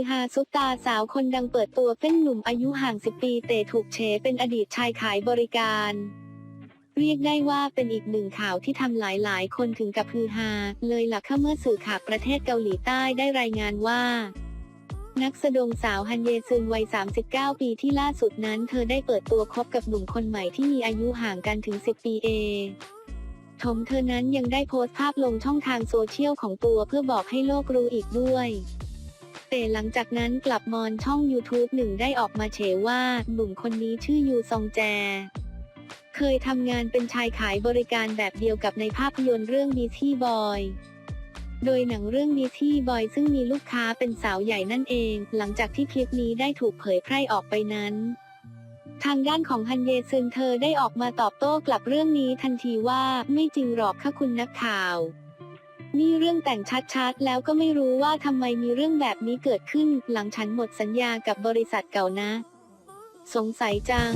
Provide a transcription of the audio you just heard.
อฮาซุปตาสาวคนดังเปิดตัวเฟ้นหนุ่มอายุห่าง 10 ปีแต่ถูกเฉเป็นอดีตชายขายบริการ เรียกได้ว่าเป็นอีกหนึ่งข่าวที่ทำหลายๆ คนถึงกับฮือฮา เลยล่ะค่ะเมื่อสื่อข่าวประเทศเกาหลีใต้ได้รายงานว่า นักแสดงสาวฮันเยซึนวัย 39 ปีที่ล่าสุดนั้น เธอได้เปิดตัวคบกับหนุ่มคนใหม่ที่มีอายุห่างกันถึง 10 ปีเอทมเธอนั้นยังได้โพสต์ภาพลงช่องทางโซเชียลของตัวเพื่อบอกให้โลกรู้อีกด้วย แต่หลังจากนั้นกลับมอนช่อง YouTube หนึ่งได้ออกมาเฉว่าหนุ่มคนนี้ชื่อยูซองแจ เคยทำงานเป็นชายขายบริการแบบเดียวกับในภาพยนตร์เรื่อง Beauty Boy โดยหนังเรื่อง Beauty Boy ซึ่งมีลูกค้าเป็นสาวใหญ่นั่นเอง หลังจากที่คลิปนี้ได้ถูกเผยแพร่ออกไปนั้น ทางด้านของฮันเยซึนเธอได้ออกมาตอบโต้กลับเรื่องนี้ทันทีว่าไม่จริงหรอกค่ะคุณนักข่าว นี่เรื่องแต่งชัดๆ แล้วก็ไม่รู้ว่าทำไมมีเรื่องแบบนี้เกิดขึ้น หลังฉันหมดสัญญากับบริษัทเก่านะ สงสัยจัง